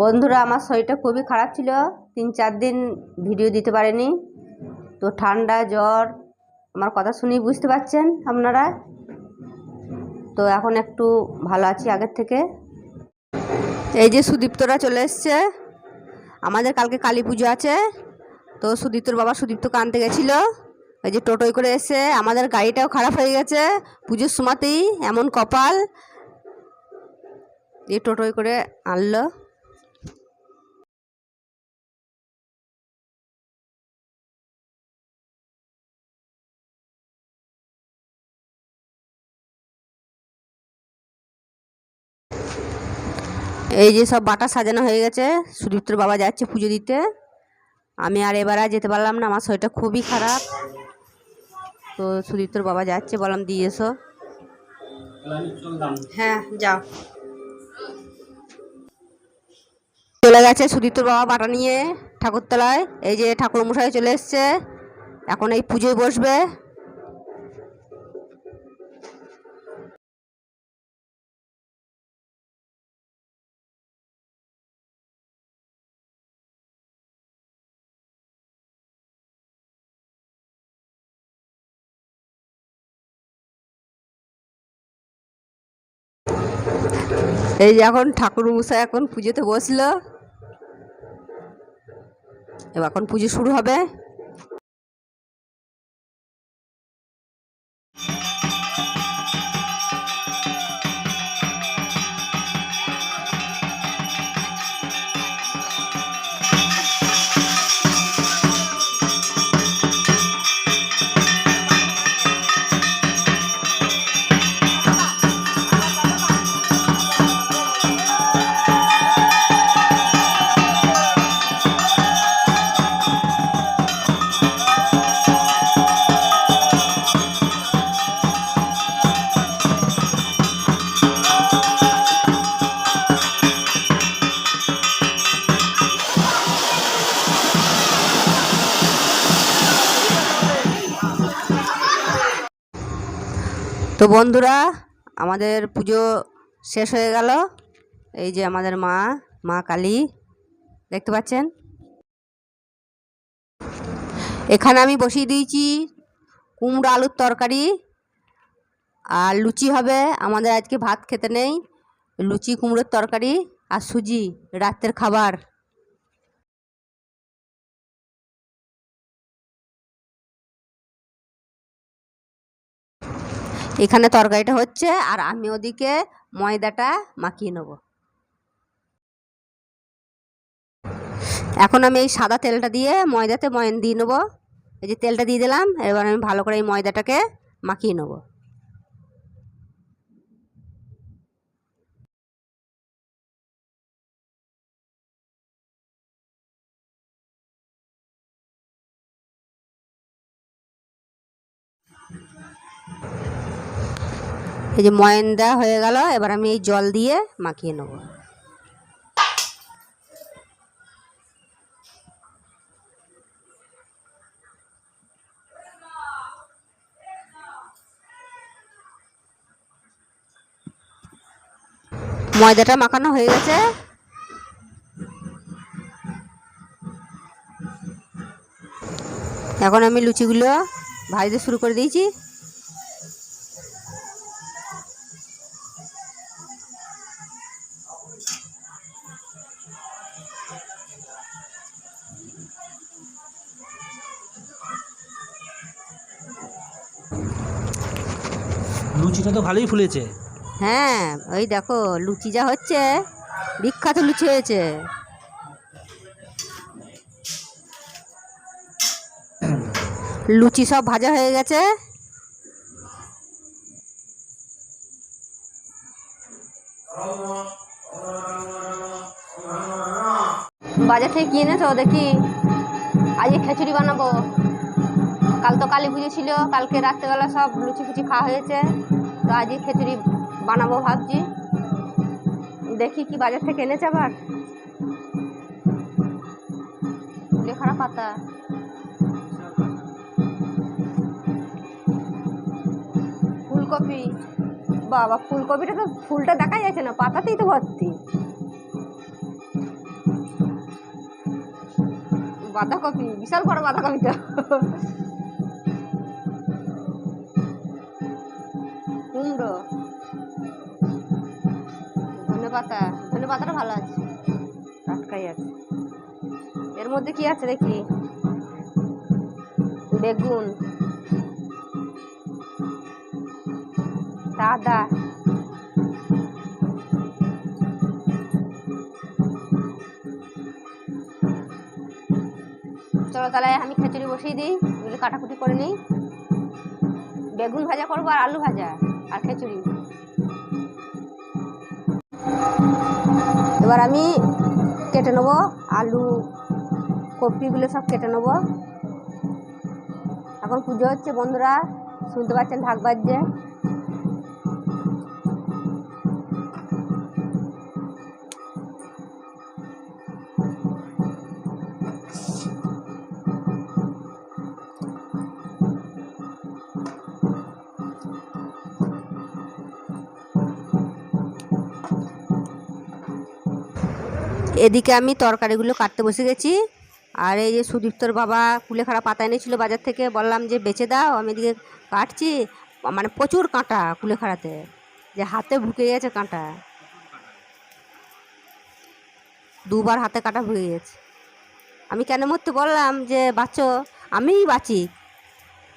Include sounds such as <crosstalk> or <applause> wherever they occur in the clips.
বন্ধুরা, আমার শরীরটা খুবই খারাপ ছিল। তিন চার দিন ভিডিও দিতে পারিনি। তো ঠান্ডা, জ্বর, আমার কথা শুনেই বুঝতে পারছেন আপনারা? তো এখন একটু ভালো আছি আগের থেকে। এই যে সুদীপ্তরা চলে এসছে। আমাদের কালকে কালী পুজো আছে। তো সুদীপ্তর বাবা সুদীপ্তকে আনতে গেছিল। এই যে টোটোয় করে এসে আমাদের গাড়িটাও খারাপ হয়ে গেছে। পুজোর সময়তেই এমন কপাল। এই টোটোয় করে আনলো। এই যে সব বাটা সাজানো হয়ে গেছে, সুদীপ্তর বাবা যাচ্ছে পুজো দিতে। আমি আর এবার আর যেতে পারলাম না, আমার শরীরটা খুবই খারাপ। তো সুদীপ্তর বাবা যাচ্ছে, বললাম, দিয়ে এসো। হ্যাঁ যাও। চলে গেছে সুদীপ্তর বাবা বাটা নিয়ে ঠাকুরতলায়। এই যে ঠাকুর মশাই চলে এসছে। এখন এই পুজোয় বসবে। এই যে এখন ঠাকুর মশাই এখন পুজোতে বসল। এখন পুজো শুরু হবে। তো বন্ধুরা, আমাদের পুজো শেষ হয়ে গেল। এই যে আমাদের মা মা কালী, দেখতে পাচ্ছেন? এখানে আমি বসিয়ে দিয়েছি কুমড়ো আলুর তরকারি। আর লুচি হবে, আমাদের আজকে ভাত খেতে নেই। লুচি, কুমড়োর তরকারি আর সুজি, রাতের খাবার। এখানে তরকারিটা হচ্ছে আর আমি ওদিকে ময়দাটা মাখিয়ে নেব। এখন আমি এই সাদা তেলটা দিয়ে ময়দাতে ময়ন দিয়ে নেব। এই যে তেলটা দিয়ে দিলাম, এবার আমি ভালো করে এই ময়দাটাকে মাখিয়ে নেব। এই যে ময়ন দেওয়া হয়ে গেল, এবার আমি এই জল দিয়ে মাখিয়ে নেব। ময়দাটা মাখানো হয়ে গেছে। এখন আমি লুচিগুলো ভাজতে শুরু করে দিয়েছি। লুচিটা তো ভালোই ফুলেছে। হ্যাঁ ওই দেখো, লুচি যা হচ্ছে, বিখ্যাত লুচি হয়েছে। লুচি সব ভাজা হয়ে গেছে। বাজার থেকে কি এনেছো দেখি? আজকে খিচুড়ি বানাবো। কাল তো কালী পুজো ছিল, কালকে রাত্রেবেলা সব লুচি ফুচি খাওয়া হয়েছে। তো আজই খিচুড়ি বানাবো ভাবছি। দেখি কি বাজার থেকে এনেছে আবার। লেখারা পাতা। ফুলকপি। বাবা, ফুলকপিটা তো ফুলটা দেখা যাচ্ছে না, পাতাতেই তো ভর্তি। বাঁধাকপি, বিশাল বড় বাঁধাকপি তো। পাতা। ধনে পাতাটা ভালো আছে। টাটকাই আছে। এর মধ্যে কি আছে দেখি? বেগুন। দাদা চলো তাহলে আমি খিচুড়ি বসিয়ে দিই কাটাকুটি করে নিই। বেগুন ভাজা করব আর আলু ভাজা। এবার আমি কেটে নেব আলু, কপিগুলো সব কেটে নেব। এখন পুজো হচ্ছে বন্ধুরা, শুনতে পাচ্ছেন ঢাক বাজছে। এদিকে আমি তরকারিগুলো কাটতে বসে গেছি। আর এই যে সুদীপ্তর বাবা কুলেখাড়া পাতা এনেছিল বাজার থেকে, বললাম যে বেচে দাও, আমি এদিকে কাটছি। মানে প্রচুর কাঁটা কুলেখাড়াতে যে হাতে ভুকে গেছে কাঁটা। দুবার হাতে কাটা ঢুকে গেছে। আমি কেন মরতে বললাম যে, বাঁচো, আমিই বাঁচি।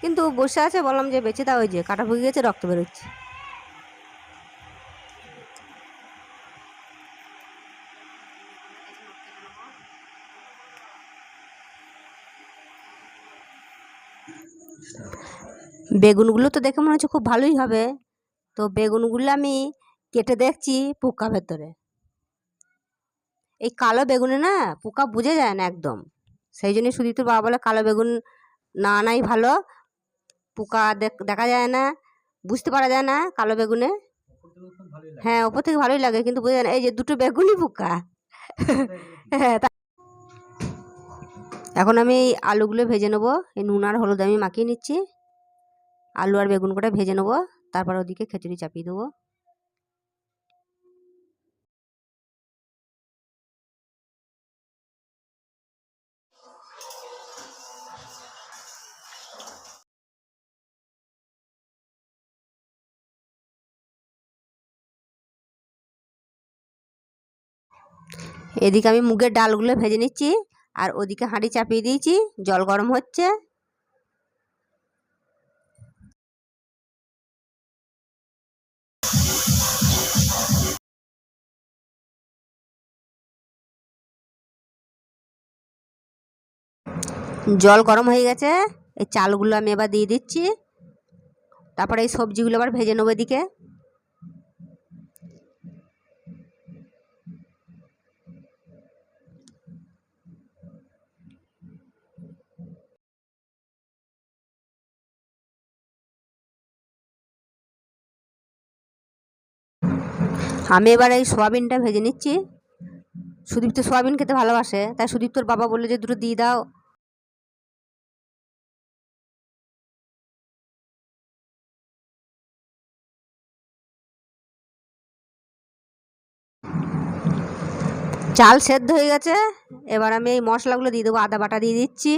কিন্তু বসে আছে, বললাম যে বেঁচে দাও, ওই যে কাটা ভুগে গেছে, রক্ত বেরোচ্ছে। বেগুনগুলো তো দেখে মনে হচ্ছে খুব ভালোই হবে। তো বেগুনগুলো আমি কেটে দেখছি পোকা ভেতরে। এই কালো বেগুনে না পোকা বুঝে যায় না একদম। সেই জন্য সুদীপ্তর বাবা বলে কালো বেগুন না আনাই ভালো। পোকা দেখ- যায় না, বুঝতে পারা যায় না কালো বেগুনে। হ্যাঁ ওপর থেকে ভালোই লাগে কিন্তু বোঝা যায় না। এই যে দুটো বেগুনই পোকা। হ্যাঁ এখন আমি এই আলুগুলো ভেজে নেব। এই নুন আর হলুদ আমি মাখিয়ে নিচ্ছি। আলু আর বেগুন কটা ভেজে নেব, তারপর ওদিকে খিচুড়ি চাপিয়ে দেবো। এদিকে আমি মুগের ডালগুলো ভেজে নিচ্ছি, আর ওদিকে হাঁড়ি চাপিয়ে দিয়েছি, জল গরম হচ্ছে। জল গরম হয়ে গেছে, এই চালগুলো আমি এবার দিয়ে দিচ্ছি। তারপরে এই সবজিগুলো আবার ভেজে নেব এদিকে। আমি এবার এই সোয়াবিনটা ভেজে নিচ্ছি। সুদীপ্ত সোয়াবিন খেতে ভালোবাসে, তাই সুদীপ্তর বাবা বলল যে, দুটো দিয়ে দাও। চাল সেদ্ধ হয়ে গেছে। এবার আমি এই মশলাগুলো দিয়ে দেবো, আদা বাটা দিয়ে দিচ্ছি।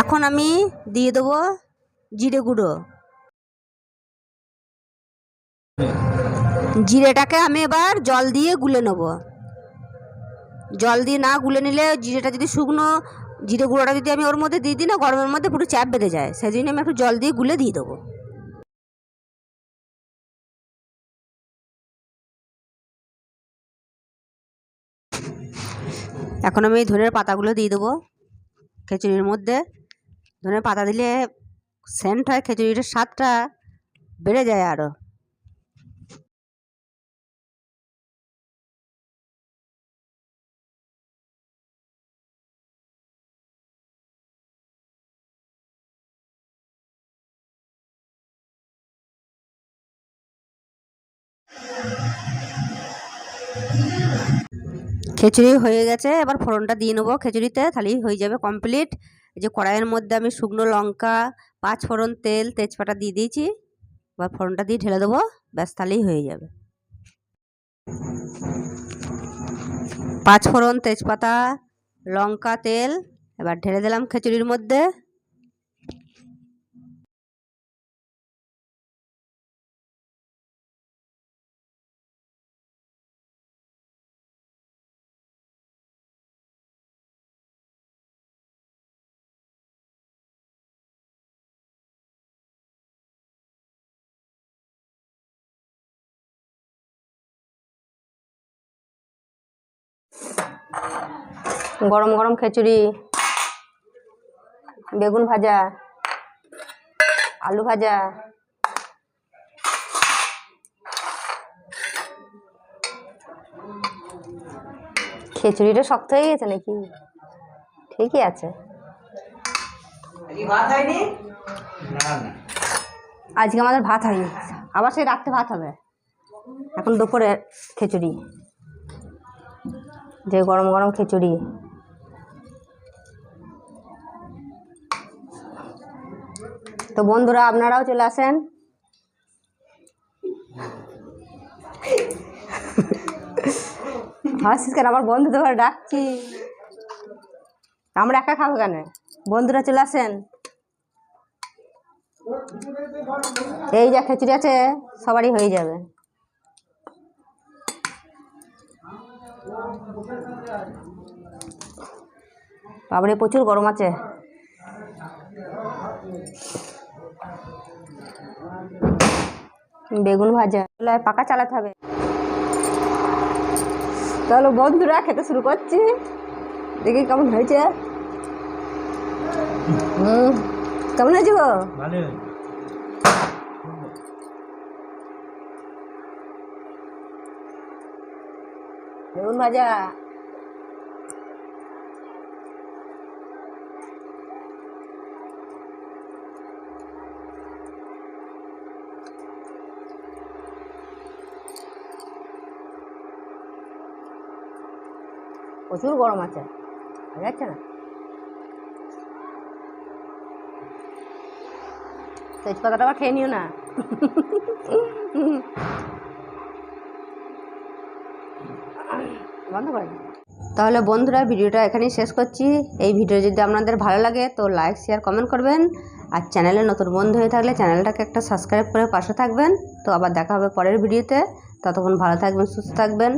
এখন আমি দিয়ে দেবো জিরে গুঁড়ো। জিরেটাকে আমি এবার জল দিয়ে গুলে নেব। জল দিয়ে না গুলে নিলে জিরেটা যদি শুকনো, জিরে গুঁড়োটা যদি আমি ওর মধ্যে দিয়ে দিই না, গরমের মধ্যে পুরো চ্যাপ বেঁধে যায়। সেই জন্য আমি একটু জল দিয়ে গুলে দিয়ে দেবো। এখন আমি ধনের পাতাগুলো দিয়ে দেবো খিচুড়ির মধ্যে। ধনের পাতা দিলে সেন্ট হয় খিচুড়িটার স্বাদটা বেড়ে যায় আরও খিচুড়ি হয়ে গেছে, এবার ফোড়নটা দিয়ে নেব। খিচুড়িতে তাহলেই হয়ে যাবে কমপ্লিট যে কড়াইয়ের মধ্যে আমি শুকনো লঙ্কা, পাঁচ ফোড়ন তেল, তেজপাতা দিয়ে দিয়েছি। এবার ফোড়নটা দিয়ে ঢেলে দেবো, ব্যাস তাহলেই হয়ে যাবে। পাঁচ ফোড়ন তেজপাতা, লঙ্কা, তেল, এবার ঢেলে দিলাম খিচুড়ির মধ্যে। গরম গরম খিচুড়ি বেগুন ভাজা আলু ভাজা খিচুড়িটা শক্ত হয়ে গেছে নাকি? ঠিকই আছে। আজকে আমাদের ভাত হয়নি। আবার সেই রাত্রে ভাত হবে। এখন দুপুরে খিচুড়ি। যে গরম গরম খিচুড়ি। তো বন্ধুরা, আপনারাও চলে আসেন। হাসিস কেন? আমার বন্ধু ধরে ডাকছি। আমরা একা খাব কেন? বন্ধুরা, চলে আসেন। এই যা খিচুড়ি আছে, সবারই হয়ে যাবে। বাবারে প্রচুর গরম আছে। বেগুন ভাজা পাকা চালাতে হবে। তাহলে বন্ধুরা, খেতে শুরু করছি। দেখি কেমন হয়েছে। কেমন হয়েছে গো? ভালো বেগুন ভাজা। প্রচুর গরম আছে বোঝা যাচ্ছে না? তেজপাতাটা খেয়ে নিও না। <laughs> বন্ধ করে তাহলে বন্ধুরা, ভিডিওটা এখানেই শেষ করছি। এই ভিডিও যদি আপনাদের ভালো লাগে, তো লাইক শেয়ার কমেন্ট করবেন। আর চ্যানেলে নতুন বন্ধু হয়ে থাকলে চ্যানেলটাকে একটা সাবস্ক্রাইব করে পাশে থাকবেন। তো আবার দেখা হবে পরের ভিডিওতে। ততক্ষণ ভালো থাকবেন, সুস্থ থাকবেন।